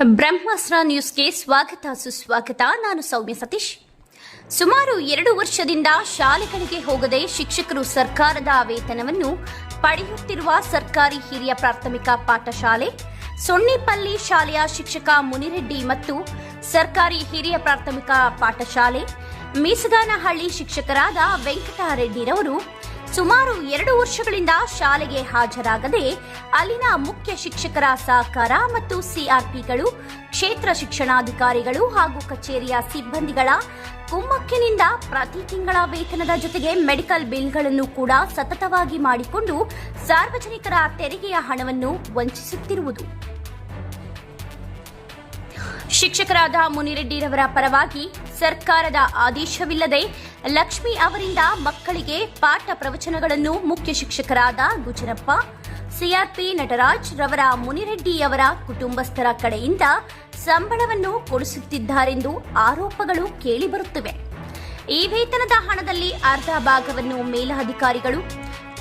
ಬ್ರಹ್ಮಾಸ್ತ್ರ ನ್ಯೂಸ್ಗೆ ಸ್ವಾಗತ, ಸುಸ್ವಾಗತ. ನಾನು ಸೌಮ್ಯ ಸತೀಶ್. ಸುಮಾರು ಎರಡು ವರ್ಷದಿಂದ ಶಾಲೆಗಳಿಗೆ ಹೋಗದೆ ಶಿಕ್ಷಕರು ಸರ್ಕಾರದ ವೇತನವನ್ನು ಪಡೆಯುತ್ತಿರುವ ಸರ್ಕಾರಿ ಹಿರಿಯ ಪ್ರಾಥಮಿಕ ಪಾಠಶಾಲೆ, ಸೊನ್ನಿಪಲ್ಲಿ ಶಾಲೆಯ ಶಿಕ್ಷಕ ಮುನಿರೆಡ್ಡಿ ಮತ್ತು ಸರ್ಕಾರಿ ಹಿರಿಯ ಪ್ರಾಥಮಿಕ ಪಾಠಶಾಲೆ, ಮೀಸಗಾನಹಳ್ಳಿ ಶಿಕ್ಷಕರಾದ ವೆಂಕಟರೆಡ್ಡಿರವರು ಸುಮಾರು ಎರಡು ವರ್ಷಗಳಿಂದ ಶಾಲೆಗೆ ಹಾಜರಾಗದೆ ಅಲ್ಲಿನ ಮುಖ್ಯ ಶಿಕ್ಷಕರ ಸಹಕಾರ ಮತ್ತು ಸಿಆರ್ಪಿಗಳು, ಕ್ಷೇತ್ರ ಶಿಕ್ಷಣಾಧಿಕಾರಿಗಳು ಹಾಗೂ ಕಚೇರಿಯ ಸಿಬ್ಬಂದಿಗಳ ಕುಮ್ಮಕ್ಕಿನಿಂದ ಪ್ರತಿ ತಿಂಗಳ ವೇತನದ ಜೊತೆಗೆ ಮೆಡಿಕಲ್ ಬಿಲ್ಗಳನ್ನು ಕೂಡ ಸತತವಾಗಿ ಮಾಡಿಕೊಂಡು ಸಾರ್ವಜನಿಕರ ತೆರಿಗೆಯ ಹಣವನ್ನು ವಂಚಿಸುತ್ತಿರುವುದು. ಶಿಕ್ಷಕರಾದ ಮುನಿರೆಡ್ಡಿರವರ ಪರವಾಗಿ ಸರ್ಕಾರದ ಆದೇಶವಿಲ್ಲದೆ ಲಕ್ಷ್ಮಿ ಅವರಿಂದ ಮಕ್ಕಳಿಗೆ ಪಾಠ ಪ್ರವಚನಗಳನ್ನು ಮುಖ್ಯ ಶಿಕ್ಷಕರಾದ ಗುಜರಪ್ಪ, ಸಿಆರ್ಪಿ ನಟರಾಜ್ ರವರ ಮುನಿರೆಡ್ಡಿಯವರ ಕುಟುಂಬಸ್ಥರ ಕಡೆಯಿಂದ ಸಂಬಳವನ್ನು ಕೊಡಿಸುತ್ತಿದ್ದಾರೆಂದು ಆರೋಪಗಳು ಕೇಳಿಬರುತ್ತಿವೆ. ಈ ವೇತನದ ಹಣದಲ್ಲಿ ಅರ್ಧ ಭಾಗವನ್ನು ಮೇಲಧಿಕಾರಿಗಳು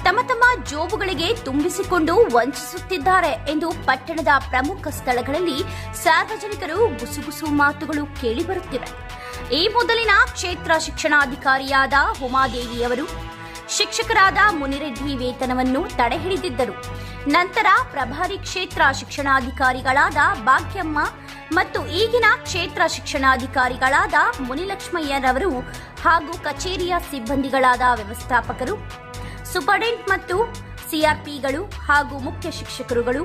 ತಮ್ಮ ತಮ್ಮ ಜೋಬುಗಳಿಗೆ ತುಂಬಿಸಿಕೊಂಡು ವಂಚಿಸುತ್ತಿದ್ದಾರೆ ಎಂದು ಪಟ್ಟಣದ ಪ್ರಮುಖ ಸ್ಥಳಗಳಲ್ಲಿ ಸಾರ್ವಜನಿಕರು ಗುಸುಗುಸು ಮಾತುಗಳು ಕೇಳಿಬರುತ್ತಿವೆ ಈ ಮೊದಲಿನ ಕ್ಷೇತ್ರ ಶಿಕ್ಷಣಾಧಿಕಾರಿಯಾದ ಉಮಾದೇವಿಯವರು ಶಿಕ್ಷಕರಾದ ಮುನಿರೆಡ್ಡಿ ವೇತನವನ್ನು ತಡೆಹಿಡಿದಿದ್ದರು. ನಂತರ ಪ್ರಭಾರಿ ಕ್ಷೇತ್ರ ಶಿಕ್ಷಣಾಧಿಕಾರಿಗಳಾದ ಭಾಗ್ಯಮ್ಮ ಮತ್ತು ಈಗಿನ ಕ್ಷೇತ್ರ ಶಿಕ್ಷಣಾಧಿಕಾರಿಗಳಾದ ಮುನಿಲಕ್ಷ್ಮಯ್ಯರವರು ಹಾಗೂ ಕಚೇರಿಯ ಸಿಬ್ಬಂದಿಗಳಾದ ವ್ಯವಸ್ಥಾಪಕರು ಸೂಪರ್ಡೆಂಟ್ ಮತ್ತು ಸಿಆರ್ಪಿಗಳು ಹಾಗೂ ಮುಖ್ಯ ಶಿಕ್ಷಕರುಗಳು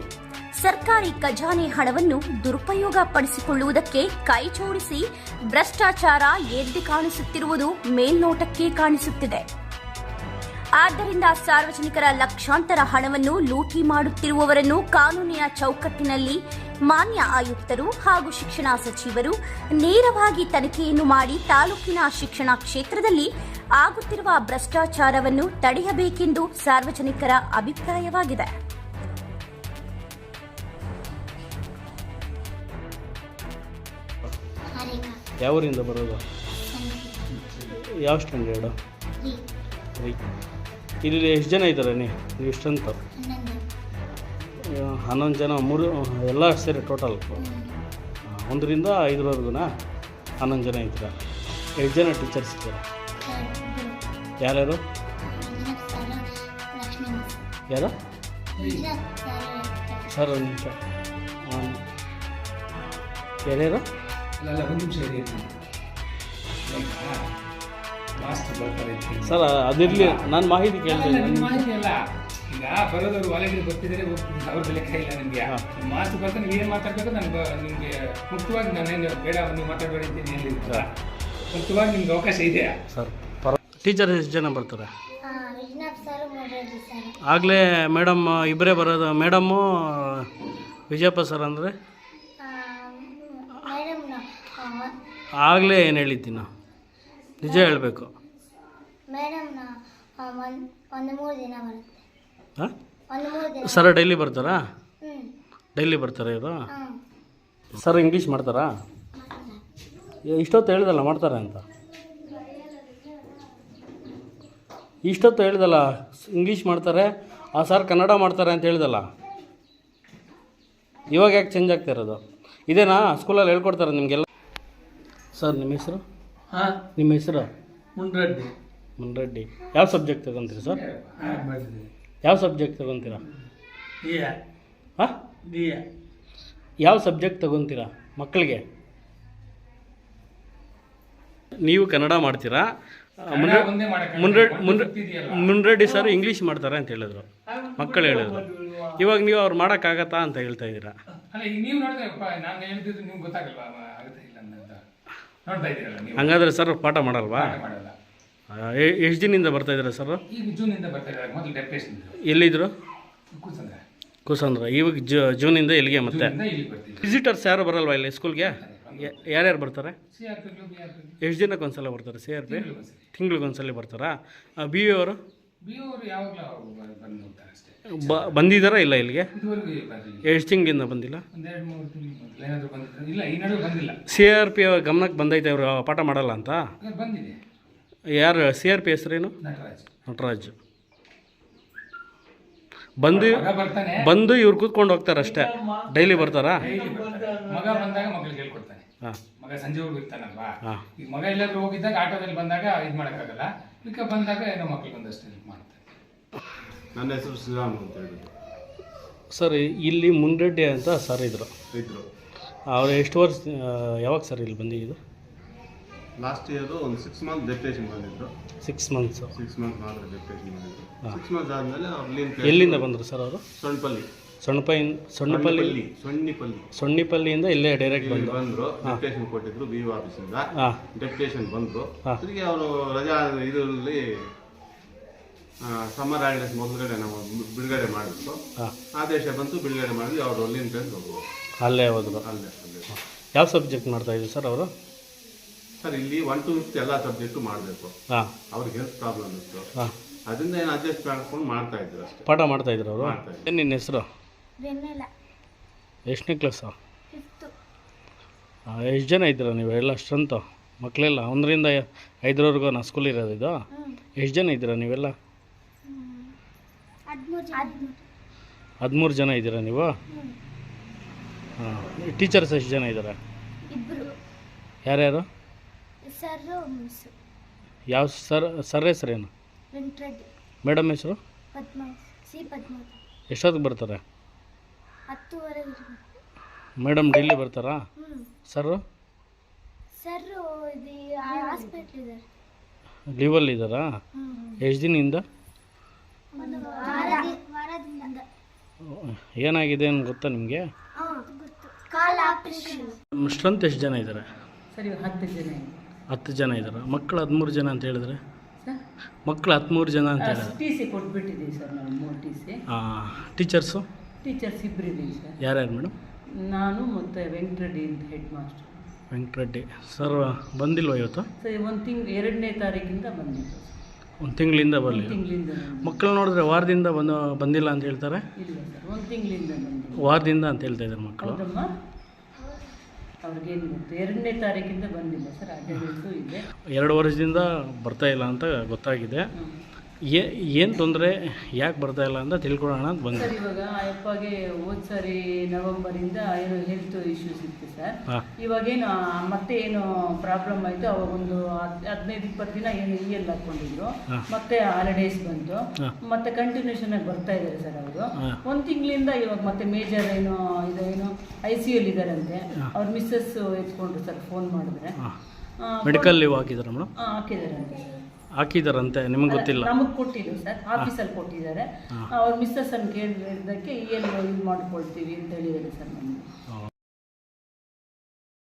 ಸರ್ಕಾರಿ ಖಜಾನೆ ಹಣವನ್ನು ದುರುಪಯೋಗ ಪಡಿಸಿಕೊಳ್ಳುವುದಕ್ಕೆ ಕೈಜೋಡಿಸಿ ಭ್ರಷ್ಟಾಚಾರ ಎದ್ದು ಕಾಣಿಸುತ್ತಿರುವುದು ಮೇಲ್ನೋಟಕ್ಕೆ ಕಾಣಿಸುತ್ತಿದೆ. ಆದ್ದರಿಂದ ಸಾರ್ವಜನಿಕರ ಲಕ್ಷಾಂತರ ಹಣವನ್ನು ಲೂಟಿ ಮಾಡುತ್ತಿರುವವರನ್ನು ಕಾನೂನಿನ ಚೌಕಟ್ಟಿನಲ್ಲಿ ಮಾನ್ಯ ಆಯುಕ್ತರು ಹಾಗೂ ಶಿಕ್ಷಣ ಸಚಿವರು ನೇರವಾಗಿ ತನಿಖೆಯನ್ನು ಮಾಡಿ ತಾಲೂಕಿನ ಶಿಕ್ಷಣ ಕ್ಷೇತ್ರದಲ್ಲಿ ಆಗುತ್ತಿರುವ ಭ್ರಷ್ಟಾಚಾರವನ್ನು ತಡೆಯಬೇಕೆಂದು ಸಾರ್ವಜನಿಕರ ಅಭಿಪ್ರಾಯವಾಗಿದೆ. ಯಾವರಿಂದ ಬರೋದು? ಯಾವ ಸ್ಟ್ಯಾಂಡರ್ಡು? ಇಲ್ಲಿ ಎಷ್ಟು ಜನ ಇದ್ದಾರೆ ನೀವು ನೀವು ಇಷ್ಟಂತ ಹನ್ನೊಂದು ಜನ ಮೂರು ಎಲ್ಲ ಸೇರಿ ಟೋಟಲ್ ಒಂದರಿಂದ ಐದರವರೆಗೂ ಹನ್ನೊಂದು ಜನ ಇದ್ದೀರಾ? ಎಷ್ಟು ಜನ ಟೀಚರ್ಸ್ ಇದ್ದಾರೆ? ಯಾರ್ಯಾರು? ಯಾರು? ಸರ್ ಒಂದು ನಿಮಿಷ. ಯಾರ್ಯಾರು. ಸರ್ ಅದಿರಲಿ ನಾನು ಮಾಹಿತಿ ಅಲ್ಲ, ಈಗ ಬರೋದವ್ರು ವಾಲಂಟಿಯರ್ ಬರ್ತಿದ್ದಾರೆ ಅವ್ರ ಲೆಕ್ಕ ಇಲ್ಲ ನನಗೆ. ಮಾತು ಬರ್ತಾ ನೀವು ಏನು ಮಾತಾಡ್ಬೇಕು ನಾನು ನಿಮಗೆ ಮುಕ್ತವಾಗಿ ನಾನೇನು ಬೇಡ ನೀವು ಮಾತಾಡಬೇಡ ಅಂತ ಹೇಳಿದ್ರ ಮುಕ್ತವಾಗಿ ನಿಮ್ಗೆ ಅವಕಾಶ ಇದೆ. ಸರ್ ಟೀಚರ್ ಎಷ್ಟು ಜನ ಬರ್ತಾರೆ? ವಿಜ್ಞಾಪ್ ಸರ್ ಮೊದಲು ಸರ್. ಆಗಲೇ ಮೇಡಮ್ ಇಬ್ಬರೇ ಬರೋದು. ಮೇಡಮ್ಮು ವಿಜಯಪ್ಪ ಸರ್ ಅಂದರೆ? ಆಗಲೇ ಏನು ಹೇಳಿದ್ದೀನಿ ನಾವು ನಿಜ ಹೇಳಬೇಕು. ಮೇಡಮ್ ಒಂದು ಮೂರು ದಿನ ಬರುತ್ತೆ. ಹಾಂ? ಸರ್ ಡೈಲಿ ಬರ್ತಾರಾ? ಡೈಲಿ ಬರ್ತಾರೆ ಇದು? ಸರ್ ಇಂಗ್ಲೀಷ್ ಮಾಡ್ತಾರಾ? ಇಷ್ಟೊತ್ತು ಹೇಳ್ದಲ್ಲ ಮಾಡ್ತಾರೆ ಅಂತ. ಇಷ್ಟೊತ್ತು ಹೇಳ್ದಲ್ಲ ಇಂಗ್ಲೀಷ್ ಮಾಡ್ತಾರೆ ಆ ಸರ್ ಕನ್ನಡ ಮಾಡ್ತಾರೆ ಅಂತ ಹೇಳ್ದಲ್ಲ. ಇವಾಗ ಯಾಕೆ ಚೇಂಜ್ ಆಗ್ತಾ ಇರೋದು? ಇದೇನಾ? ಸ್ಕೂಲಲ್ಲಿ ಹೇಳ್ಕೊಡ್ತಾರೆ ನಿಮಗೆಲ್ಲ? ಸರ್ ನಿಮ್ಮ ಹೆಸರು? ಹಾಂ. ನಿಮ್ಮ ಹೆಸರು? ಮುನ್ರೆಡ್ಡಿ. ಮುನ್ರೆಡ್ಡಿ. ಯಾವ ಸಬ್ಜೆಕ್ಟ್ ತಗೊಂತೀರಿ ಸರ್ ಯಾವ ಸಬ್ಜೆಕ್ಟ್ ತಗೊತೀರಾ? ಹಾಂ? ಯಾವ ಸಬ್ಜೆಕ್ಟ್ ತಗೊತೀರಾ ಮಕ್ಕಳಿಗೆ? ನೀವು ಕನ್ನಡ ಮಾಡ್ತೀರಾ? ಮುನ್ರೆಡ್ಡಿ ಸರ್ ಇಂಗ್ಲೀಷ್ ಮಾಡ್ತಾರೆ ಅಂತ ಹೇಳಿದ್ರು. ಮಕ್ಕಳು ಹೇಳಿದ್ರು. ಇವಾಗ ನೀವು ಅವ್ರು ಮಾಡೋಕ್ಕಾಗತ್ತಾ ಅಂತ ಹೇಳ್ತಾ ಇದ್ದೀರಾ? ಅಲ್ಲ ನೀವು ನೋಡಿದ್ರೆ ನಾನು ಹೇಳ್ತಿದ್ದು ನಿಮ್ಗೆ ಗೊತ್ತಾಗಲ್ವಾ? ಮ- ಇಲ್ಲ ಅಂತ. ನೋಡ್ತಾ ಇದ್ದೀರಲ್ಲ ನೀವು. ಹಂಗಾದ್ರೆ ಸರ್ ಪಾಠ ಮಾಡಲ್ವಾ? ಎಷ್ಟು ದಿನದಿಂದ ಬರ್ತಾ ಇದ್ದೀರಾ ಸರ್? ಈಗ ಜೂನಿಂದ ಬರ್ತಾ ಇದ್ದಾರೆ. ಮೊದಲು ಡೆಪ್ರೇಷನ್ ಎಲ್ಲಿದ್ರು? ಕೂಸಂದ್ರೆ. ಕೂಸಂದ್ರ. ಇವಾಗ ಜೂ ಜೂನಿಂದ ಇಲ್ಲಿಗೆ ಮತ್ತೆ? ಜೂನಿಂದ ಇಲ್ಲಿ ಬರ್ತಿದ್ರು ವಿಸಿಟರ್ಸ್ ಯಾರು ಬರಲ್ವಾ ಇಲ್ಲಿ ಸ್ಕೂಲ್ಗೆ? ಯಾರ್ಯಾರು ಬರ್ತಾರೆ? C R P B R ಎಷ್ಟು ದಿನಕ್ಕೆ ಒಂದ್ಸಲ ಬರ್ತಾರೆ ಸಿ ಆರ್ ಪಿ? ತಿಂಗಳಿಗೊಂದ್ಸಲ ಬರ್ತಾರಾ? ಬಿ ವಿ ಅವರು? ಬಿ ಅವರು ಯಾವಾಗಲೂ ಬಂದು ಹೋಗ್ತಾರೆ ಅಷ್ಟೇ. ಬ ಬಂದಿದ್ದಾರಾ ಇಲ್ಲ ಇಲ್ಲಿಗೆ? ಇದುವರೆಗೂ ಬರಲಿಲ್ಲ ಎಷ್ಟು ತಿಂಗಳಿಂದ ಬಂದಿಲ್ಲ? ಒಂದೆರಡು ಮೂರು ತಿಂಗಳು ಮೊದಲು ಏನಾದರೂ ಬಂದಿದ್ರು ಇಲ್ಲ ಈ ನಡುವೆ ಬಂದಿಲ್ಲ. ಸಿ ಆರ್ ಪಿ ಗಮನಕ್ಕೆ ಬಂದೈತೆ ಅವರು ಪಾಠ ಮಾಡಲ್ಲ ಅಂತ? ಬಂದಿದೆ. ಯಾರು ಸಿ ಆರ್ ಪಿ ಹೆಸರೇನು ನಟರಾಜ್. ನಟರಾಜ್. ಬಂದು ಬರ್ತಾನೆ. ಬಂದು ಇವ್ರು ಕೂತ್ಕೊಂಡು ಹೋಗ್ತಾರೆ ಅಷ್ಟೇ. ಡೈಲಿ ಬರ್ತಾರಾ? ಮಗ ಬಂದಾಗ ಮಗಳಿಗೆ ಹೇಳ್ಕೊಡ್ತಾನೆ. ಹಾಂ. ಮಗ ಸಂಜೆವರೆಗೂ ಇರ್ತಾನಲ್ವಾ? ಹಾಂ. ಈಗ ಮಗ ಎಲ್ಲಾದ್ರೂ ಹೋಗಿದ್ದಾಗ ಆಟೋದಲ್ಲಿ ಬಂದಾಗ ಇದು ಮಾಡೋಕ್ಕಾಗಲ್ಲ. ಇದಕ್ಕೆ ಬಂದಾಗ ಏನೋ ಮಕ್ಳಿಗೆ ಒಂದಷ್ಟು ಹೆಲ್ಪ್ ಮಾಡ್ತಾರೆ. ನನ್ನ ಹೆಸರು ಶ್ರೀರಾಮ್ ಅಂತ ಹೇಳಿದ್ರು. ಸರ್ ಇಲ್ಲಿ ಮುನ್ರೆಡ್ಡಿ ಅಂತ ಸರ್ ಇದ್ರು. ಇದ್ರು. ಅವ್ರು ಎಷ್ಟು ವರ್ಷ ಯಾವಾಗ ಸರ್ ಇಲ್ಲಿ ಬಂದಿದ್ದು? ಲಾಸ್ಟ್ ಇಯರು ಒಂದು ಸಿಕ್ಸ್ ಮಂತ್ ಡೆಪ್ಟೇಷನ್ ಬಂದಿದ್ರು ಸಿಕ್ಸ್ ಮಂತ್ಸ್ ಸಿಕ್ಸ್ ಮಂತ್ ಮಾತ್ರ ಡೆಪ್ಟೇಷನ್ ಬಂದಿದ್ರು ಹಾ. ಸಿಕ್ಸ್ ಮಂತ್ ಆದಮೇಲೆ ಎಲ್ಲಿಂದ ಬಂದರು ಸರ್ ಅವರು? ಸೊಣ್ಣಪಲ್ಲಿ ಸೊಣ್ಣಪೈ ಸೊಣ್ಣಪಲ್ಲಿ ಸೊಣ್ಣಿಪಲ್ಲಿ ಸೊಣ್ಣಿಪಲ್ಲಿಯಿಂದ ಇಲ್ಲೇ ಡೈರೆಕ್ಟ್ ಬಂದು ಬಂದರು. ಡೆಪ್ಟೇಷನ್ ಕೊಟ್ಟಿದ್ರು ಬಿ ಆಫೀಸಿಂದ ಹಾಂ. ಡೆಪ್ಟೇಷನ್ ಬಂದ್ರು. ಹಾ. ತಿರುಗಿ ಅವರು ರಜಾ ಇದರಲ್ಲಿ ಸಮ್ಮರ್ ಹಾಲಿಡೇಸ್ ಮೊದಲುಗಡೆ ನಾವು ಬಿಡುಗಡೆ ಮಾಡಿದ್ರು ಹಾಂ. ಆದೇಶ ಬಂತು ಬಿಡುಗಡೆ ಮಾಡಿದ್ವಿ ಅವರು ಅಲ್ಲಿಂದ ಹೋದ್ರು. ಅಲ್ಲೇ ಹೋದರು. ಅಲ್ಲೇ ಅಲ್ಲೇ. ಯಾವ ಸಬ್ಜೆಕ್ಟ್ ಮಾಡ್ತಾ ಇದ್ರು ಸರ್ ಅವರು? ಸರ್ ಇಲ್ಲಿ ಒನ್ ಟು ಫಿಫ್ತ್ ಎಲ್ಲ ಸಬ್ಜೆಕ್ಟು ಮಾಡಬೇಕು. ಹಾಂ. ಅವ್ರಿಗೆ ಹೆಲ್ತ್ ಪ್ರಾಬ್ಲಮ್ ಇತ್ತು. ಹಾಂ. ಅದರಿಂದ ಏನು ಅಡ್ಜಸ್ಟ್ ಮಾಡ್ಕೊಂಡು ಮಾಡ್ತಾ ಇದ್ರು ಅಷ್ಟೇ. ಪಾಠ ಇದ್ದರು ಅವರು? ಮಾಡ್ತಾ ಇದ್ರು. ಏನು ನಿನ್ನ ಹೆಸರು? ಬೆನ್ನೆಲ್ಲ ಎಷ್ಟನೇ ಕ್ಲಾಸು ಫಿಫ್ತು ಎಷ್ಟು ಜನ ಇದ್ದೀರಾ ನೀವು? ಎಲ್ಲ ಸ್ಟ್ರೆಂತು ಮಕ್ಕಳೆಲ್ಲ ಒಂದರಿಂದ ಐದರವರೆಗೂ ನಾ ಸ್ಕೂಲ್ ಇರೋದು ಇದು? ಎಷ್ಟು ಜನ ಇದ್ದೀರ ನೀವೆಲ್ಲ? ಹದಿಮೂರು ಹದಿಮೂರು. ಹದಿಮೂರು ಜನ ಇದ್ದೀರಾ ನೀವು? ಹಾಂ. ಟೀಚರ್ಸ್ ಎಷ್ಟು ಜನ ಇದ್ದಾರೆ? ಇಬ್ಬರು ಯಾರ್ಯಾರು? ಮಿಸ್ಸು ಯಾವ ಸರ್ ಸರ್ ಹೆಸರು ವೆಂಕಟರೆಡ್ಡಿ. ಮೇಡಮ್ ಹೆಸರು? ಪದ್ಮ ಸಿ ಪದ್ಮಾವತಿ ಎಷ್ಟೊತ್ತಿಗೆ ಬರ್ತಾರೆ? ಹತ್ತುವರೆಗೆ ಇರ್ಬೇಕು. ಮೇಡಮ್ ಡೈಲಿ ಬರ್ತಾರಾ? ಸರ್? ಸರ್ ಇದು ಹಾಸ್ಪಿಟ್ಲ್ ಲೀವಲ್ಲಿ ಇದ್ದಾರಾ? ಎಷ್ಟು ದಿನದಿಂದ? ಒಂದು ವಾರದಿಂದ. ಏನಾಗಿದೆ ಅಂತ ಗೊತ್ತಾ ನಿಮಗೆ? ಹಾಂ ಗೊತ್ತು. ಕಾಲ್ ಆಪರೇಷನ್. ಸ್ಟ್ರೆಂತ್ ಎಷ್ಟು ಜನ ಇದ್ದಾರೆ? ಸರಿ ಹತ್ತು ಜನ ಇದೆ. ಹತ್ತು ಜನ ಇದ್ದಾರೆ ಮಕ್ಕಳು ಹದಿಮೂರು ಜನ ಅಂತ ಹೇಳಿದ್ರೆ? ಮಕ್ಕಳು ಹದಿಮೂರು ಜನ ಅಂತ ಹೇಳಿದ್ರೆ? ಟಿ ಸಿ ಕೊಟ್ಬಿಟ್ಟಿದ್ದೀವಿ ಸರ್ ನಾವು ಮೂರು ಟಿ ಸಿ. ಟೀಚರ್ಸು? ಟೀಚರ್ಸ್ ಇಬ್ಬರಿದ್ದೀವಿ ಸರ್. ಯಾರ್ಯಾರು ಮೇಡಮ್? ನಾನು ಮತ್ತು ವೆಂಕಟರೆಡ್ಡಿ ಅಂತ ಹೆಡ್ ಮಾಸ್ಟರ್ ವೆಂಕಟರೆಡ್ಡಿ. ಸರ್ ಬಂದಿಲ್ವ ಇವತ್ತು? ಸರಿ ಒಂದು ತಿಂಗ್ ಎರಡನೇ ತಾರೀಕಿಂದ ಬಂದಿಲ್ಲ ಒಂದು ತಿಂಗಳಿಂದ ಬರಲಿ ತಿಂಗಳಿಂದ ಮಕ್ಕಳು ನೋಡಿದ್ರೆ ವಾರದಿಂದ ಬಂದು ಬಂದಿಲ್ಲ ಅಂತ ಹೇಳ್ತಾರೆ? ಇಲ್ಲ ಸರ್ ಒಂದು ತಿಂಗಳಿಂದ ಬಂದಿಲ್ಲ. ವಾರದಿಂದ ಅಂತ ಹೇಳ್ತಾ ಇದ್ದಾರೆ ಮಕ್ಕಳು. ಅವ್ರಿಗೇನು ಗೊತ್ತು? ಎರಡನೇ ತಾರೀಕಿಂದ ಬಂದಿಲ್ಲ ಸರ್ ಅಟೆಂಡೆನ್ಸು ಇದೆ. ಎರಡು ವರ್ಷದಿಂದ ಬರ್ತಾ ಇಲ್ಲ ಅಂತ ಗೊತ್ತಾಗಿದೆ. ಏ ಏನು ತೊಂದರೆ ಯಾಕೆ ಬರ್ತಾ ಇಲ್ಲ ಅಂತ ತಿಳ್ಕೊಳ್ಳೋಣ ಅಂತ ಬಂದೆ. ಸರ್ ಇವಾಗ ಅಪ್ಪಗೆ ಹೋದ್ ಸರಿ ನವೆಂಬರಿಂದ ಏನು ಹೆಲ್ತ್ ಇಶ್ಯೂಸ್ ಇತ್ತು ಸರ್. ಇವಾಗ ಇವಾಗೇನು ಮತ್ತೆ ಏನು ಪ್ರಾಬ್ಲಮ್ ಆಯಿತು ಅವಾಗ ಒಂದು ಹದ್- ಹದಿನೈದು ಇಪ್ಪತ್ತು ದಿನ ಏನು ಇ ಎಲ್ ಹಾಕ್ಕೊಂಡಿದ್ರು ಹಾ. ಮತ್ತೆ ಹಾಲಿಡೇಸ್ ಬಂತು. ಹಾ. ಮತ್ತೆ ಕಂಟಿನ್ಯೂಷನ್ ಆಗಿ ಬರ್ತಾ ಇದ್ದಾರೆ ಸರ್ ಅವರು. ಒಂದ್ ಒಂದು ತಿಂಗಳಿಂದ ಇವಾಗ ಮತ್ತೆ ಮೇಜರ್ ಏನು ಇದೇನು ಏನು ಐ ಸಿ ಎಲ್ ಇದ್ದಾರಂತೆ. ಹಾ. ಅವ್ರ ಮಿಸ್ಸಸ್ ಎತ್ಕೊಂಡ್ರು ಸರ್ ಫೋನ್ ಮಾಡಿದ್ರೆ. ಹಾಂ. ಆ, ಮೆಡಿಕಲ್ ಲೀವ್ ಹಾಕಿದಾರೆ ಮೇಡಮ್ ಹಾಕಿದ್ದಾರೆ ಹಾಕಿದಾರಂತೆ ಸರ್. ಹಾಕಿದಾರಂತೆ ನಿಮಗೆ ಗೊತ್ತಿಲ್ಲ. ನಮಗೆ ಕೊಟ್ಟಿದ್ರು ಸರ್ ಆಫೀಸಲ್ಲಿ ಕೊಟ್ಟಿದ್ದಾರೆ. ಅವ್ರು ಮಿಸ್ಸಸ್ ಅನ್ನು ಕೇಳಿದಕ್ಕೆ ಏನು ಇದು ಮಾಡ್ಕೊಳ್ತೀವಿ ಅಂತ ಹೇಳಿದ್ದಾರೆ ಸರ್ ನಮಗೆ.